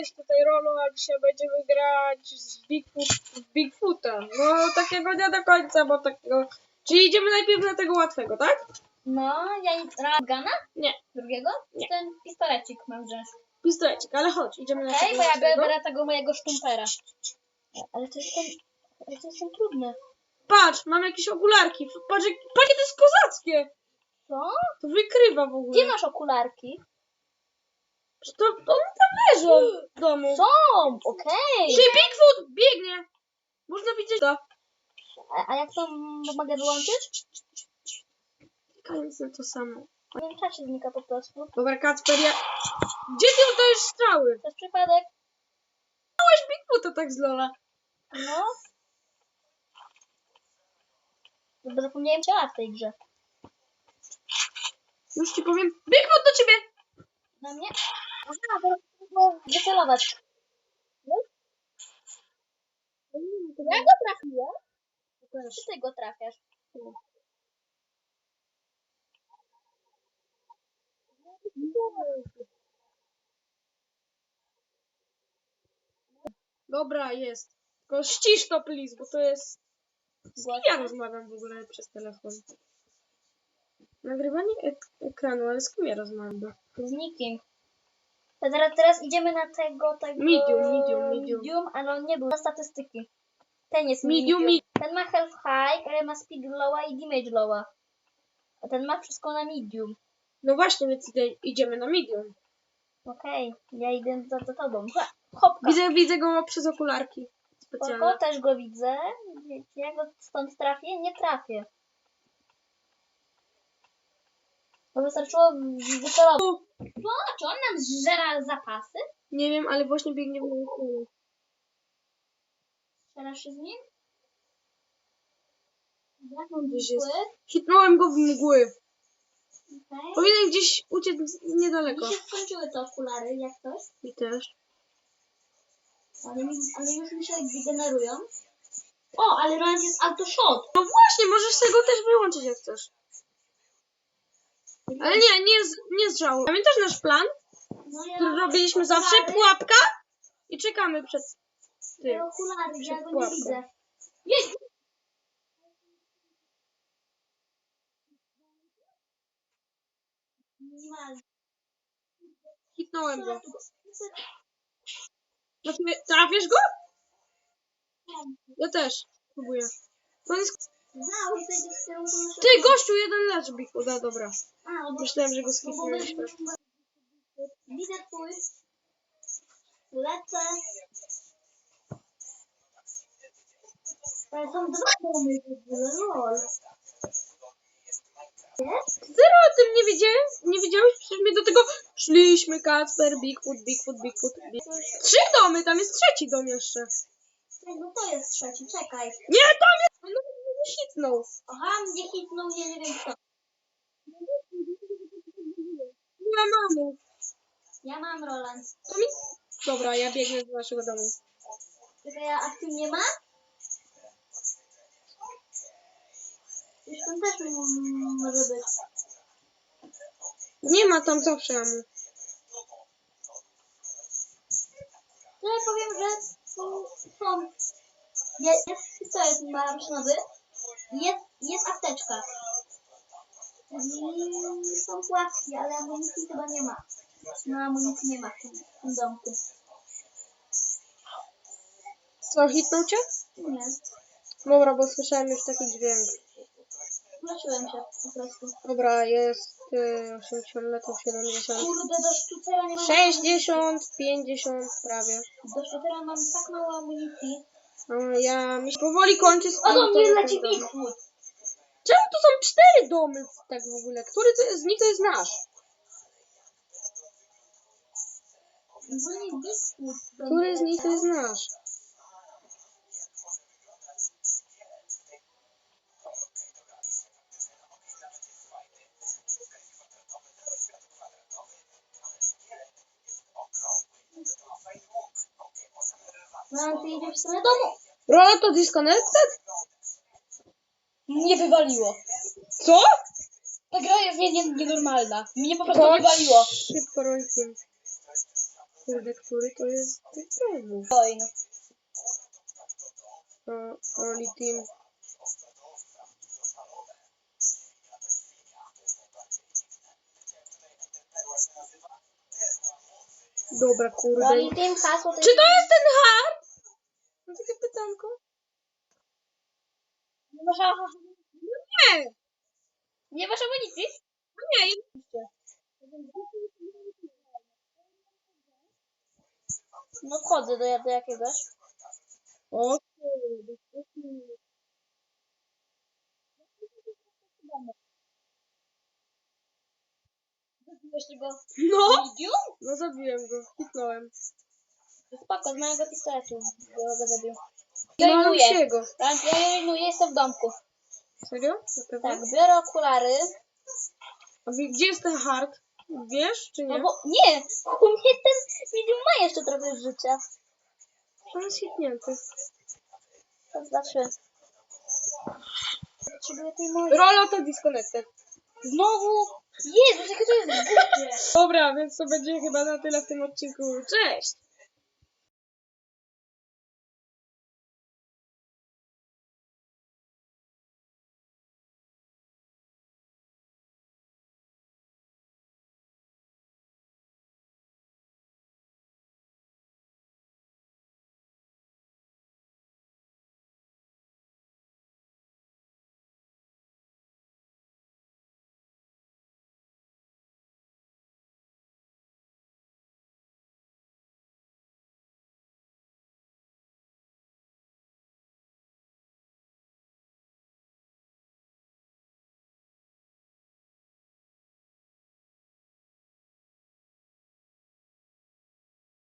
Cześć, tutaj Rolo, a dzisiaj będziemy grać z Bigfoot, w Bigfoota. No, takiego nie do końca, bo takiego... Czyli idziemy najpierw na tego łatwego, tak? No, ja. Gana? Nie. Drugiego? Nie. Ten pistolecik mam wziąć. Pistolecik, ale chodź, idziemy na Okej, tego bo ja łatwego. biorę tego mojego sztumpera. Ale to jest ten... Ale to jest ten trudny. Patrz, mam jakieś okularki. Patrz, jak- patrz, jakie to jest kozackie. Co? To wykrywa w ogóle. Gdzie masz okularki? To, one tam leżą w domu. Są! Okej. Czyli Bigfoot biegnie. Można widzieć to. A, a jak to mogę wyłączyć? Na to samo. W tym czasie znika po prostu. Dobra, Kacper, ja... Gdzie ty oddajesz strzały? To jest przypadek. Weź Bigfoota tak z Lola. No. Bo zapomniałem ciała w tej grze. Już ci powiem. Bigfoot do ciebie! Na mnie? Aha, teraz trzeba wycelować. Ja go trafiłem? Czy ty go trafiasz? Dobra, jest. Tylko ścisz to, please, bo to jest... Z kim ja rozmawiam w ogóle przez telefon? Nagrywanie ek ekranu, ale z kim ja rozmawiam? Z nikim. Teraz, teraz idziemy na tego, tego... Medium, medium, medium. Medium, ale on nie był na statystyki. Ten jest Medium, medium. Ten ma health high, ale ma speed lowa i damage lowa. A ten ma wszystko na medium. No właśnie, więc idziemy na medium. Okej, ja idę za, za tobą. Hopka. Widzę, widzę go przez okularki specjalne. też go widzę. Ja go stąd trafię? Nie trafię. To wystarczyło wycelować. No, czy on nam zżera zapasy? Nie wiem, ale właśnie biegnie w moją stronę. Strzelasz się z nim? Jak mam Gdzieś jest. Hitnąłem go w mgły. Okej. Powinien gdzieś uciec niedaleko. Mi się skończyły te okulary, jak coś. I też. Ale, mi, ale już mi się wygenerują. O, ale Roland jest auto shot. No właśnie, możesz tego też wyłączyć jak chcesz. Ale nie, nie z, nie z żału. Pamiętasz nasz plan, No ja który robiliśmy zawsze? okulary, Pułapka i czekamy przed tym. te okulary, ja go nie pułapką. widzę. Jest! Minimalnie. Hitnąłem go. Znaczy, trafisz go? Ja też. Próbuję. Że to jest Ty, gościu, jeden leży, Bigfoot. dobra. A, no bo... Myślałem, że go bo. Widzę twój. Lecę. Ale są dwa domy w ogóle, lol. Jest? Zero o tym nie wiedziałem. Nie wiedziałeś? Przecież my do tego szliśmy. Kacper, Bigfoot, Bigfoot, Bigfoot. Bigfoot. Trzy domy, tam jest trzeci dom jeszcze. No to jest trzeci, czekaj. Nie, tam jest! No, nie hitnął. Aha, mnie hitnął, nie, nie wiem kto. Nie mamy. Ja mam Roland. To mi... Dobra, ja biegnę do naszego domu. Czekaj, a a ty nie ma? Już tam też może być. Nie ma tam zawsze amu. No ja powiem, że są... są jest, jest pistolet maszynowy. Jest, jest apteczka. I są pułapki, ale amunicji chyba nie ma. No amunicji nie ma w tym, w tym domku. Co, hitnął cię? Nie. Dobra, bo słyszałem już taki dźwięk. Wróciłem się po prostu. Dobra, jest y, 80 metrów, 70. Kurde, do sztucera nie mam... 60, 50 prawie. Do sztucera mam tak mało amunicji. A ja mi się powoli kończy z mnie to- leci ten dom. Bigfoot. Czemu to są cztery domy tak w ogóle? Który to, z nich to jest nasz? Który mnie z nich to jest nasz? No, ty idziesz w stronę domu. Rolo to disconnected? Nie wywaliło. Co? Ta gra jest nie, nie, nienormalna. Mnie po prostu To wywaliło. szybko rolkiem. Kurde, który to jest tych znowu? Coin. O, Oli Team. Dobra, kurde. Rolling Team hasło Czy to jest ten hard? Mam takie pytanko. Nie masz, Nie! nie masz amunicji? No nie, No wchodzę do, do jakiegoś. O, Zabiłeś tego no! medium? No zabiłem go, hitnąłem. Spoko, z mojego pistoletu go, go zabił. Joinuję. siego. Tak, ja joinuję, jestem w domku. Serio? Pewno? Tak, biorę okulary. A wie- gdzie jest ten hard? Wiesz, czy No nie? bo nie, u mnie ten medium ma jeszcze trochę życia. On jest hitnięty. To znaczy... Potrzebuję tej mojej. Rolo to disconnected. Znowu! Jezus, jakie to jest głupie! Dobra, więc to będzie chyba na tyle w tym odcinku. Cześć!